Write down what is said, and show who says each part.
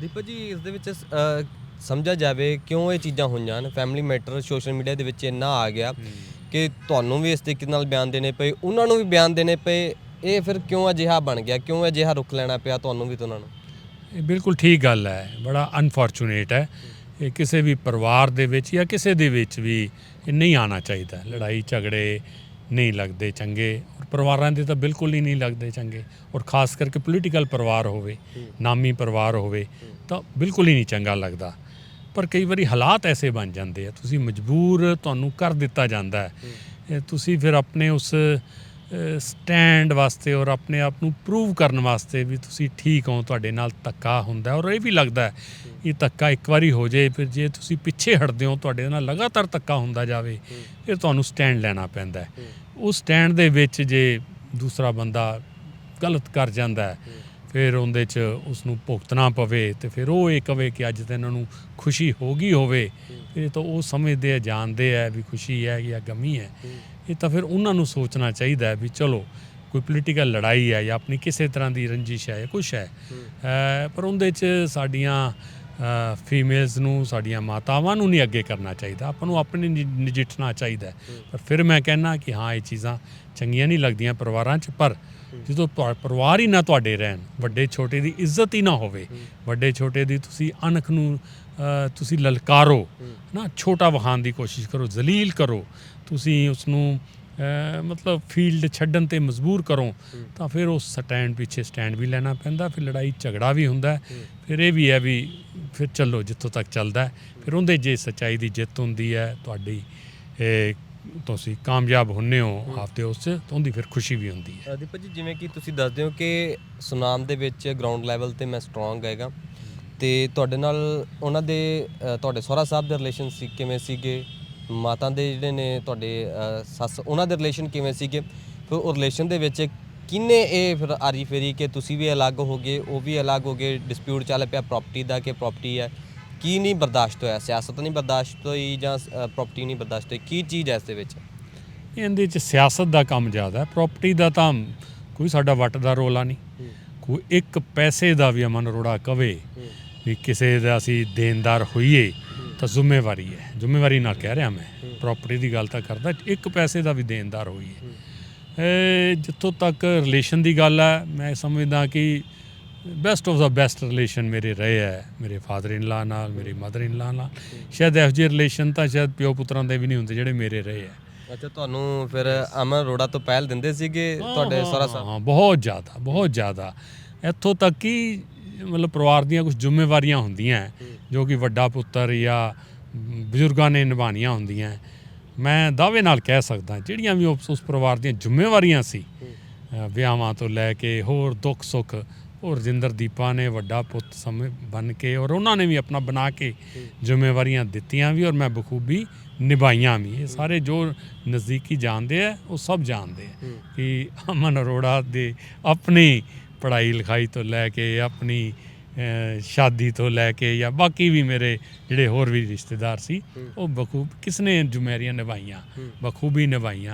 Speaker 1: ਦੀਪਕ ਜੀ ਇਸ ਦੇ ਵਿੱਚ ਅ, ਸਮਝਿਆ ਜਾਵੇ ਕਿਉਂ ਇਹ ਚੀਜ਼ਾਂ ਹੋਈਆਂ ਹਨ? ਫੈਮਿਲੀ ਮੈਟਰ ਸੋਸ਼ਲ ਮੀਡੀਆ ਦੇ ਵਿੱਚ ਇੰਨਾ ਆ ਗਿਆ ਕਿ ਤੁਹਾਨੂੰ ਵੀ ਇਸ ਤਰੀਕੇ ਨਾਲ ਬਿਆਨ ਦੇਣੇ ਪਏ। ਉਹਨਾਂ ਨੂੰ ਵੀ ਬਿਆਨ ਦੇਣੇ ਪਏ। ਇਹ ਫਿਰ ਕਿਉਂ ਅਜਿਹਾ ਬਣ ਗਿਆ? ਕਿਉਂ ਅਜਿਹਾ ਰੁਖ ਲੈਣਾ ਪਿਆ ਤੁਹਾਨੂੰ ਵੀ ਤੇ ਉਹਨਾਂ ਨੂੰ?
Speaker 2: ਇਹ ਬਿਲਕੁਲ ਠੀਕ ਗੱਲ ਹੈ। ਬੜਾ ਅਨਫੋਰਚੂਨੇਟ ਹੈ ਇਹ ਕਿਸੇ ਵੀ ਪਰਿਵਾਰ ਦੇ ਵਿੱਚ ਜਾਂ ਕਿਸੇ ਦੇ ਵਿੱਚ ਵੀ ਇਹ ਨਹੀਂ ਆਣਾ ਚਾਹੀਦਾ ਲੜਾਈ ਝਗੜੇ ਨਹੀਂ ਲੱਗਦੇ ਚੰਗੇ ਔਰ ਪਰਿਵਾਰਾਂ ਦੇ ਤਾਂ ਬਿਲਕੁਲ ਹੀ ਨਹੀਂ ਲੱਗਦੇ ਚੰਗੇ ਔਰ ਖਾਸ ਕਰਕੇ ਪੋਲੀਟੀਕਲ ਪਰਿਵਾਰ ਹੋਵੇ, ਨਾਮੀ ਪਰਿਵਾਰ ਹੋਵੇ, ਤਾਂ ਬਿਲਕੁਲ ਹੀ ਨਹੀਂ ਚੰਗਾ ਲੱਗਦਾ। ਪਰ ਕਈ ਵਾਰੀ ਹਾਲਾਤ ਐਸੇ ਬਣ ਜਾਂਦੇ ਆ, ਤੁਸੀਂ ਮਜਬੂਰ ਤੁਹਾਨੂੰ ਕਰ ਦਿੱਤਾ ਜਾਂਦਾ ਹੈ। ਤੁਸੀਂ ਫਿਰ ਆਪਣੇ ਉਸ ਸਟੈਂਡ ਵਾਸਤੇ ਔਰ ਆਪਣੇ ਆਪ ਨੂੰ ਪ੍ਰੂਵ ਕਰਨ ਵਾਸਤੇ ਵੀ ਤੁਸੀਂ ਠੀਕ ਹੋ, ਤੁਹਾਡੇ ਨਾਲ ਧੱਕਾ ਹੁੰਦਾ ਔਰ ਇਹ ਵੀ ਲੱਗਦਾ ਹੈ ਇਹ ਧੱਕਾ ਇੱਕ ਵਾਰੀ ਹੋ ਜਾਏ, ਫਿਰ ਜੇ ਤੁਸੀਂ ਪਿੱਛੇ ਹਟਦੇ ਹੋ, ਤੁਹਾਡੇ ਨਾਲ ਲਗਾਤਾਰ ਧੱਕਾ ਹੁੰਦਾ ਜਾਵੇ, ਫਿਰ ਤੁਹਾਨੂੰ ਸਟੈਂਡ ਲੈਣਾ ਪੈਂਦਾ ਹੈ ਉਸ ਸਟੈਂਡ ਦੇ ਵਿੱਚ ਜੇ ਦੂਸਰਾ ਬੰਦਾ ਗਲਤ ਕਰ ਜਾਂਦਾ ਹੈ, ਫਿਰ ਉਹਦੇ 'ਚ ਉਸ ਨੂੰ ਭੁਗਤਣਾ ਪਵੇ ਤੇ ਫਿਰ ਉਹ ਇਹ ਕਵੇ ਕਿ ਅੱਜ ਤਾਂ ਇਹਨਾਂ ਨੂੰ ਖੁਸ਼ੀ ਹੋ ਗਈ ਹੋਵੇ। ਫਿਰ ਤਾਂ ਉਹ ਸਮਝਦੇ ਆ, ਜਾਣਦੇ ਆ ਵੀ ਖੁਸ਼ੀ ਹੈ ਜਾਂ ਗਮੀ ਹੈ। ਇਹ ਤਾਂ ਫਿਰ ਉਹਨਾਂ ਨੂੰ ਸੋਚਣਾ ਚਾਹੀਦਾ ਹੈ ਵੀ ਚਲੋ, ਕੋਈ ਪੋਲੀਟੀਕਲ ਲੜਾਈ ਹੈ ਜਾਂ ਆਪਣੀ ਕਿਸੇ ਤਰ੍ਹਾਂ ਦੀ ਰੰਜਿਸ਼ ਹੈ ਜਾਂ ਕੁਛ ਹੈ। ਪਰ ਉਹਦੇ 'ਚ ਸਾਡੀਆਂ ਫੀਮੇਲਸ ਨੂੰ ਸਾਡੀਆਂ ਮਾਤਾਵਾਂ ਨੂੰ ਨਹੀਂ ਅੱਗੇ ਕਰਨਾ ਚਾਹੀਦਾ। ਆਪਾਂ ਨੂੰ ਆਪਣੇ ਨਜਿੱਠਣਾ ਚਾਹੀਦਾ। ਪਰ ਫਿਰ ਮੈਂ ਕਹਿਣਾ ਕਿ ਹਾਂ ਇਹ ਚੀਜ਼ਾਂ ਚੰਗੀਆਂ ਨਹੀਂ ਲੱਗਦੀਆਂ ਪਰਿਵਾਰਾਂ 'ਚ ਪਰ ਜਦੋਂ ਪਰਿਵਾਰ ਹੀ ਨਾ ਤੁਹਾਡੇ ਰਹਿਣ ਵੱਡੇ ਛੋਟੇ ਦੀ ਇੱਜ਼ਤ ਹੀ ਨਾ ਹੋਵੇ ਵੱਡੇ ਛੋਟੇ ਦੀ ਤੁਸੀਂ ਅਣਖ ਨੂੰ ਤੁਸੀਂ ਲਲਕਾਰੋ ਨਾ ਛੋਟਾ ਵਹਾਨ ਦੀ ਕੋਸ਼ਿਸ਼ ਕਰੋ ਜ਼ਲੀਲ ਕਰੋ। ਤੁਸੀਂ ਉਸ ਨੂੰ ਮਤਲਬ ਫੀਲਡ ਛੱਡਣ ਤੇ ਮਜਬੂਰ ਕਰੋ ਤਾਂ ਫਿਰ ਉਸ ਸਟੈਂਡ ਪਿੱਛੇ ਸਟੈਂਡ ਵੀ ਲੈਣਾ ਪੈਂਦਾ ਫਿਰ ਲੜਾਈ ਝਗੜਾ ਵੀ ਹੁੰਦਾ। ਫਿਰ ਇਹ ਵੀ ਹੈ ਵੀ ਫਿਰ ਚੱਲੋ ਜਿੱਥੋਂ ਤੱਕ ਚੱਲਦਾ। ਫਿਰ ਉਹਦੇ ਜੇ ਸੱਚਾਈ ਦੀ ਜਿੱਤ ਹੁੰਦੀ ਹੈ ਤੁਹਾਡੀ ਇਹ ਤੁਸੀਂ ਕਾਮਯਾਬ ਹੁੰਨੇ ਹੋ ਆਪਦੇ ਉਸ ਤਾਂ ਉਹਦੀ ਫਿਰ ਖੁਸ਼ੀ ਵੀ ਹੁੰਦੀ ਹੈ।
Speaker 1: ਦੀਪਕ ਜੀ ਜਿਵੇਂ ਕਿ ਤੁਸੀਂ ਦੱਸਦੇ ਹੋ ਕਿ ਸੁਨਾਮ ਦੇ ਵਿੱਚ ਗਰਾਊਂਡ ਲੈਵਲ ਤੇ ਮੈਂ ਸਟਰੋਂਗ ਹੈਗਾ ਤੇ ਤੁਹਾਡੇ ਨਾਲ ਉਹਨਾਂ ਦੇ ਤੁਹਾਡੇ ਸਹੁਰਾ ਸਾਹਿਬ ਦੇ ਰਿਲੇਸ਼ਨ ਸੀ ਕਿਵੇਂ ਸੀਗੇ? ਮਾਤਾ ਦੇ ਜਿਹੜੇ ਨੇ ਤੁਹਾਡੇ ਸੱਸ ਉਹਨਾਂ ਦੇ ਰਿਲੇਸ਼ਨ ਕਿਵੇਂ ਸੀਗੇ? ਫਿਰ ਉਹ ਰਿਲੇਸ਼ਨ ਦੇ ਵਿੱਚ ਕਿੰਨੇ ਇਹ ਫਿਰ ਆਰੀ ਫੇਰੀ ਕਿ ਤੁਸੀਂ ਵੀ ਅਲੱਗ ਹੋ ਗਏ ਉਹ ਵੀ ਅਲੱਗ ਹੋ ਗਏ ਡਿਸਪਿਊਟ ਚੱਲ ਪਿਆ ਪ੍ਰਾਪਰਟੀ ਦਾ ਕਿ ਪ੍ਰਾਪਰਟੀ ਹੈ। ਕੀ ਨਹੀਂ ਬਰਦਾਸ਼ਤ ਹੋਇਆ? ਸਿਆਸਤ ਨਹੀਂ ਬਰਦਾਸ਼ਤ ਹੋਈ ਜਾਂ ਪ੍ਰਾਪਰਟੀ ਨਹੀਂ ਬਰਦਾਸ਼ਤ ਹੋਈ? ਕੀ ਚੀਜ਼ ਹੈ ਇਸ ਦੇ ਵਿੱਚ?
Speaker 2: ਇਹਦੇ 'ਚ ਸਿਆਸਤ ਦਾ ਕੰਮ ਜ਼ਿਆਦਾ ਹੈ। ਪ੍ਰਾਪਰਟੀ ਦਾ ਤਾਂ ਕੋਈ ਸਾਡਾ ਵੱਟ ਦਾ ਰੋਲਾ ਨਹੀਂ। ਕੋਈ ਇੱਕ ਪੈਸੇ ਦਾ ਵੀ ਅਮਨ ਅਰੋੜਾ ਕਵੇ ਵੀ ਕਿਸੇ ਦਾ ਅਸੀਂ ਦੇਣਦਾਰ ਹੋਈਏ ਤਾਂ ਜ਼ਿੰਮੇਵਾਰੀ ਹੈ। ਜ਼ਿੰਮੇਵਾਰੀ ਨਾਲ ਕਹਿ ਰਿਹਾ ਮੈਂ ਪ੍ਰਾਪਰਟੀ ਦੀ ਗੱਲ ਤਾਂ ਕਰਦਾ ਇੱਕ ਪੈਸੇ ਦਾ ਵੀ ਦੇਣਦਾਰ ਹੋਈਏ ਇਹ ਜਿੱਥੋਂ ਤੱਕ ਰਿਲੇਸ਼ਨ ਦੀ ਗੱਲ ਹੈ ਮੈਂ ਸਮਝਦਾ ਕਿ best of the best relation ਮੇਰੇ ਰਹੇ ਹੈ ਮੇਰੇ ਫਾਦਰ ਇਨ ਲਾ ਨਾਲ ਮੇਰੀ ਮਦਰ ਇਨ ਲਾ ਨਾਲ। ਸ਼ਾਇਦ ਇਹੋ ਜਿਹੇ ਰਿਲੇਸ਼ਨ ਤਾਂ ਸ਼ਾਇਦ ਪਿਓ ਪੁੱਤਰਾਂ ਦੇ ਵੀ ਨਹੀਂ ਹੁੰਦੇ ਜਿਹੜੇ ਮੇਰੇ ਰਹੇ ਹੈ।
Speaker 1: ਅੱਛਾ ਤੁਹਾਨੂੰ ਫਿਰ ਅਮਨ ਅਰੋੜਾ ਤੋਂ ਪਹਿਲ ਦਿੰਦੇ ਸੀਗੇ ਤੁਹਾਡੇ ਸਾਹਿਬ?
Speaker 2: ਹਾਂ ਬਹੁਤ ਜ਼ਿਆਦਾ ਬਹੁਤ ਜ਼ਿਆਦਾ। ਇੱਥੋਂ ਤੱਕ ਕਿ ਮਤਲਬ ਪਰਿਵਾਰ ਦੀਆਂ ਕੁਝ ਜ਼ਿੰਮੇਵਾਰੀਆਂ ਹੁੰਦੀਆਂ ਜੋ ਕਿ ਵੱਡਾ ਪੁੱਤਰ ਜਾਂ ਬਜ਼ੁਰਗਾਂ ਨੇ ਨਿਭਾਉਣੀਆਂ ਹੁੰਦੀਆਂ ਮੈਂ ਦਾਅਵੇ ਨਾਲ ਕਹਿ ਸਕਦਾ, ਜਿਹੜੀਆਂ ਵੀ ਉਸ ਉਸ ਪਰਿਵਾਰ ਦੀਆਂ ਜ਼ਿੰਮੇਵਾਰੀਆਂ ਸੀ ਵਿਆਹਾਂ ਤੋਂ ਲੈ ਕੇ ਹੋਰ ਦੁੱਖ ਸੁੱਖ ਉਹ ਰਜਿੰਦਰ ਦੀਪਾ ਨੇ ਵੱਡਾ ਪੁੱਤ ਸਮੇਂ ਬਣ ਕੇ ਔਰ ਉਹਨਾਂ ਨੇ ਵੀ ਆਪਣਾ ਬਣਾ ਕੇ ਜ਼ਿੰਮੇਵਾਰੀਆਂ ਦਿੱਤੀਆਂ ਵੀ ਔਰ ਮੈਂ ਬਖੂਬੀ ਨਿਭਾਈਆਂ ਵੀ। ਇਹ ਸਾਰੇ ਜੋ ਨਜ਼ਦੀਕੀ ਜਾਣਦੇ ਆ ਉਹ ਸਭ ਜਾਣਦੇ ਆ ਕਿ ਅਮਨ ਅਰੋੜਾ ਦੇ ਆਪਣੇ ਪੜ੍ਹਾਈ ਲਿਖਾਈ ਤੋਂ ਲੈ ਕੇ ਆਪਣੀ ਸ਼ਾਦੀ ਤੋਂ ਲੈ ਕੇ ਜਾਂ ਬਾਕੀ ਵੀ ਮੇਰੇ ਜਿਹੜੇ ਹੋਰ ਵੀ ਰਿਸ਼ਤੇਦਾਰ ਸੀ ਉਹ ਬਖੂਬ ਕਿਸਨੇ ਜ਼ਿੰਮੇਵਾਰੀਆਂ ਨਿਭਾਈਆਂ ਬਖੂਬੀ ਨਿਭਾਈਆਂ।